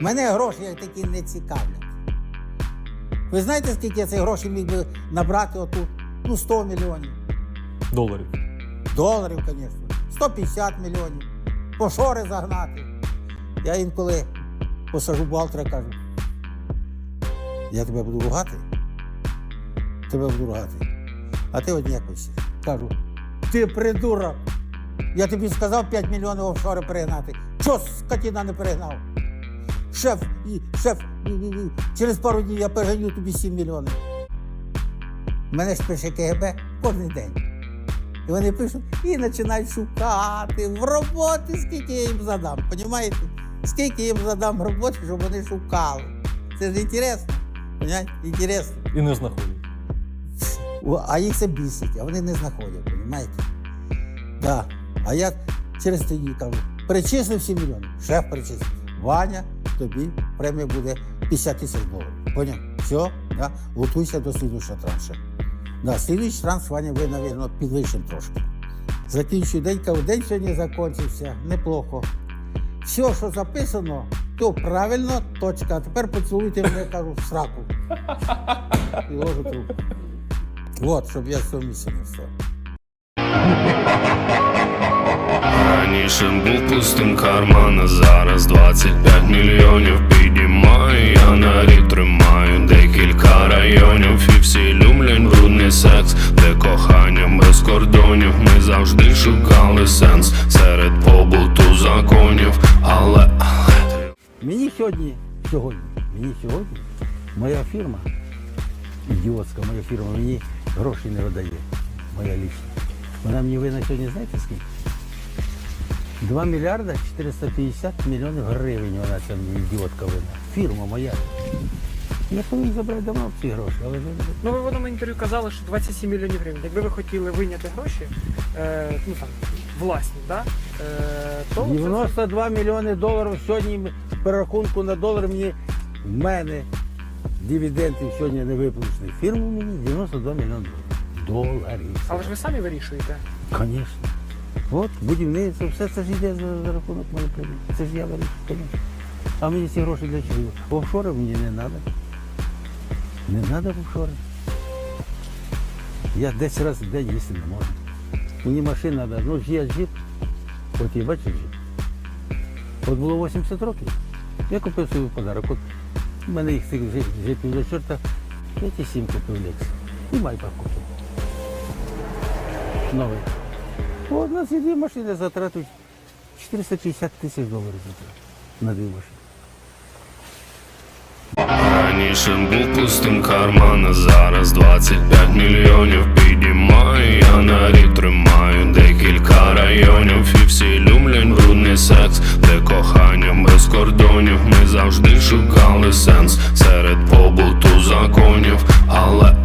Мене гроші такі не цікавлять. Ви знаєте, скільки я цих грошей міг би набрати отут? Ну, 100 мільйонів. Доларів. Доларів, звісно. 150 мільйонів. Пошори загнати. Я інколи посажу бухгалтера і кажу. Я тебе буду ругати. Тебе буду ругати. А ти однякуйся. Кажу, ти придурок. Я тобі сказав 5 мільйонів офшори перегнати. Чого скотіна не перегнав? Шеф, шеф, через пару днів я переганю тобі 7 мільйонів. Мене ж пише КГБ кожен день. І вони пишуть і починають шукати в роботи, скільки я їм задам. Понімаєте? Скільки я їм задам роботи, щоб вони шукали. Це ж інтересно. Понімаєте? Інтересно. І не знаходять. А їх це бісить, а вони не знаходять, розумієте? Да. А я через тоді кажу, перечислив 7 мільйонів. Шеф перечислив. Ваня, тобі премія буде 50 тисяч доларів. Поняв? Все, да? готуйся до слідуючого транша. Да, слідуючий транш, Ваня, ви, мабуть, підвищимо трошки. Закінчую день, кажу, день сьогодні закінчився, неплохо. Все, що записано, то правильно, точка. А тепер поцілуйте мене, кажу, в сраку. І ложу трубку. От, щоб я з цього Раніше був пустим карман, а зараз 25 мільйонів підіймаю, я на рік тримаю декілька районів, і всі люблять брудний секс, де кохання без кордонів. Ми завжди шукали сенс серед побуту законів, але, але Мені сьогодні, сьогодні, мені сьогодні моя фірма, ідіотська моя фірма, мені гроші не видає. Моя лічна. Вона мені винна сьогодні, знаєте скільки? 2 мільярда 450 мільйонів гривень вона ця ідіотка винна. Фірма моя. Я повинен забрати давно ці гроші, але Ну, ви в одному інтерв'ю казали, що 27 мільйонів гривень. Якби ви хотіли вийняти гроші, е, ну там, власні, да? е, то це- 92 мільйони доларів сьогодні в перерахунку на долар мені в мене дивідендів сьогодні не виплачені. Фірму мені 92 мільйони доларів. Але ж ви самі вирішуєте. Звісно. От будівництво, все це ж йде за, за рахунок моєї премії. Це ж я конечно. А мені ці гроші для чого? Офшори мені не треба. Не треба офшори. Я 10 разів в день їсти не можу. Мені машина треба. Ну, є джип. От є, бачиш джип. От було 80 років. Я купив собі подарок. От у мене їх цих джип- до чорта. Я ті сім купив Лекс. І майпах купив. Новий. От на ці дві машини затратив 450 тисяч доларів на дві машини. Раніше був пустим карман, а зараз 25 мільйонів підіймаю, я на рік тримаю декілька районів, і всі люблять брудний секс, де кохання без кордонів. Ми завжди шукали сенс серед побуту законів, але